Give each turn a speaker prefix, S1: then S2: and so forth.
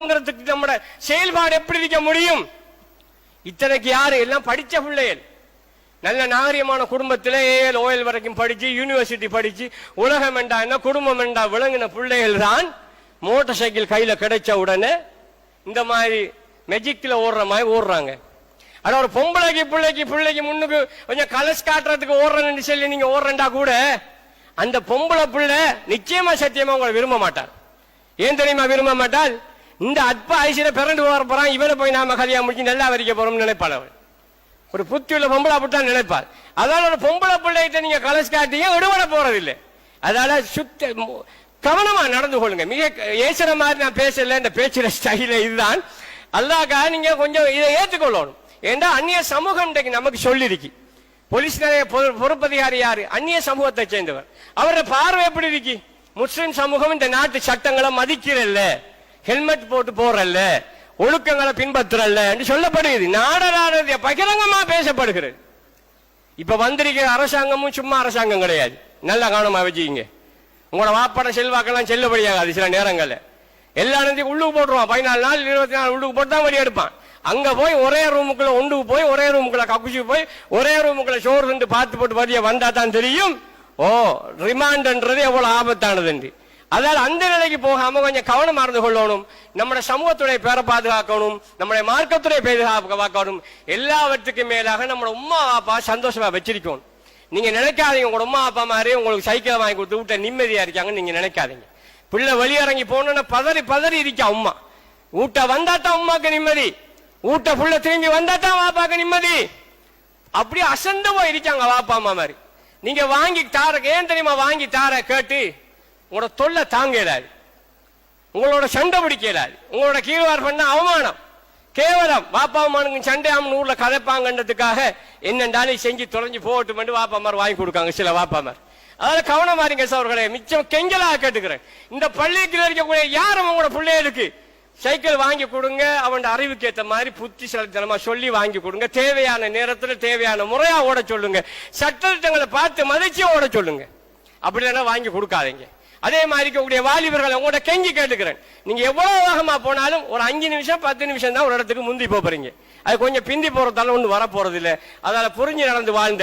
S1: நம்ம நம்மட செயல்பாடு எப்படி இருக்க முடியும்? இத்தனைக்கு யாரு? எல்லாம் படிச்ச பிள்ளைகள். நல்ல நாகரிகமான குடும்பத்தில் ஏஎல் ஓஎல் வரைக்கும் படிச்சு யூனிவர்சிட்டி படிச்சு உலகம் என்றா என்ன குடும்பம் என்றா விளங்கின பிள்ளைகள் தான் மோட்டார் சைக்கிள் கையில கிடைச்ச உடனே இந்த மாதிரி மெஜிக்ல ஓடுற மாதிரி ஓடுறாங்க. ஆனா ஒரு பொம்பளைக்கு பிள்ளைக்கு பிள்ளைக்கு முன்னுக்கு கொஞ்சம் கலஸ் காட்டுறதுக்கு ஓடுறேன்னு சொல்லி நீங்க ஓடுறேன்டா கூட அந்த பொம்பளை பிள்ளை நிச்சயமா சத்தியமா உங்களை விரும்ப மாட்டார். ஏன் தெரியுமா விரும்ப மாட்டால் இந்த அற்ப ஐசியில பிறண்டு போற போறான் இவனை போய் நாம கல்யாணம் முடிச்சு நல்லா வரிக்க போறோம்னு நினைப்பாள் ஒரு புத்தியுள்ள பொம்பளை அப்படித்தான் நினைப்பார் அதனால ஒரு பொம்பளை பிள்ளைகிட்ட நீங்க கலஸ் காட்டிங்க விடுபட போறதில்லை. அதனால சுத்த கவனமா நடந்து கொள்ளுங்க. மிக ஏசுற மாதிரி நான் பேசல இந்த பேச்சுற ஸ்டைல இதுதான். அல்லாக்கா நீங்க கொஞ்சம் இதை ஏற்றுக்கொள்ளணும் ஏன்னா அந்நிய சமூகம் இன்றைக்கு நமக்கு சொல்லிருக்கு. போலீஸ் நிலைய பொறுப்பதிகாரி யாரு? அந்நிய சமூகத்தை சேர்ந்தவர். அவரோட பார்வை எப்படி இருக்கு? முஸ்லிம் சமூகம் இந்த நாட்டு சட்டங்களை மதிக்கிறல்ல. ஹெல்மெட் போட்டு போறல்ல ஒழுக்கங்களை பின்பற்றுறல்ல என்று சொல்லப்படுகிறது. நாடலானது பகிரங்கமா பேசப்படுகிறது. இப்ப வந்திருக்கிற அரசாங்கமும் சும்மா அரசாங்கம் கிடையாது. நல்லா கவனமா வச்சுக்கிங்க. உங்களோட வாப்பாட செல்வாக்கெல்லாம் செல்லுபடியாகாது சில நேரங்களில். எல்லா நேரத்தையும் உள்ளுக்கு போட்டுருவான். பதினாலு நாள் இருபத்தி நாலு உள்ளுக்கு போட்டு தான் வழி எடுப்பான். அங்க போய் ஒரே ரூமுக்குள்ள ஒண்டுக்கு போய் ஒரே ரூமுக்குள்ள கக்குச்சி போய் ஒரே ரூமுக்குள்ள சோறு திண்டு பார்த்து போட்டு வரிய வந்தா தான் தெரியும். ஓ ரிமாண்ட்ன்றது எவ்வளவு ஆபத்தானது அதனால அந்த நிலைக்கு போகாம கொஞ்சம் கவனம் மறந்து கொள்ளணும். நம்முடைய சமூகத்துடைய பேரை பாதுகாக்கணும். நம்முடைய மார்க்கத்துடைய பாதுகாக்கணும். எல்லாவற்றுக்கும் மேலாக நம்மளோட உம்மா அப்பா சந்தோஷமா வச்சிருக்கணும் நீங்க நினைக்காதீங்க உங்க உம்மா அப்பா மாதிரி உங்களுக்கு சைக்கிள் வாங்கி கொடுத்து விட்ட நிம்மதியா இருக்காங்கன்னு நீங்க நினைக்காதீங்க. பிள்ளை வெளியிறங்கி போனோன்னா பதறி பதறி இருக்கா உம்மா? ஊட்ட வந்தா தான் உமாக்கு நிம்மதி. ஊட்ட புள்ள திரும்பி வந்தா தான் வாப்பாக்கு நிம்மதி. அப்படியே அசந்தமா இருக்காங்க வாப்பா அம்மா மாதிரி. நீங்க வாங்கி தார ஏன் தெரியுமா? வாங்கி தார கேட்டு உங்களோட தொல்லை தாங்க இயலாது உங்களோட சண்டை பிடிக்க இயலாது உங்களோட கீழ்வார் பண்ண அவமானம். கேவலம். வாப்பா அம்மானுக்கு சண்டை ஆமன் ஊர்ல கதைப்பாங்கன்றதுக்காக என்னென்றாலும் செஞ்சு தொலைஞ்சு போகட்டும் வாப்பா அம்மார் வாங்கி கொடுக்காங்க. சில வாப்பா அதாவது அதனால கவனமா இருங்க சவர்களே மிச்சம் கெஞ்சலா கேட்டுக்கிறேன். இந்த பள்ளிக்கு இருக்கக்கூடிய யாரும் உங்களோட பிள்ளைகளுக்கு சைக்கிள் வாங்கி கொடுங்க. அவன் அறிவுக்கு ஏற்ற மாதிரி புத்திசாலித்தனமா சொல்லி வாங்கி கொடுங்க. தேவையான நேரத்துல தேவையான முறையா ஓட சொல்லுங்க. சட்டத்திட்டங்களை பார்த்து மதிச்சு ஓட சொல்லுங்க. அப்படி இல்லைன்னா வாங்கி கொடுக்காதீங்க. அதே மாதிரி இருக்கக்கூடிய வாலிபர்களை உங்களோட கெஞ்சி கேட்டுக்கிறேன். நீங்க எவ்வளவு வேகமா போனாலும் ஒரு அஞ்சு நிமிஷம் பத்து நிமிஷம் தான் ஒரு இடத்துக்கு முந்தி போறீங்க. அது கொஞ்சம் பிந்தி போறதால ஒன்று வர போறது இல்ல அதனால புரிஞ்சு நடந்து வாழ்ந்த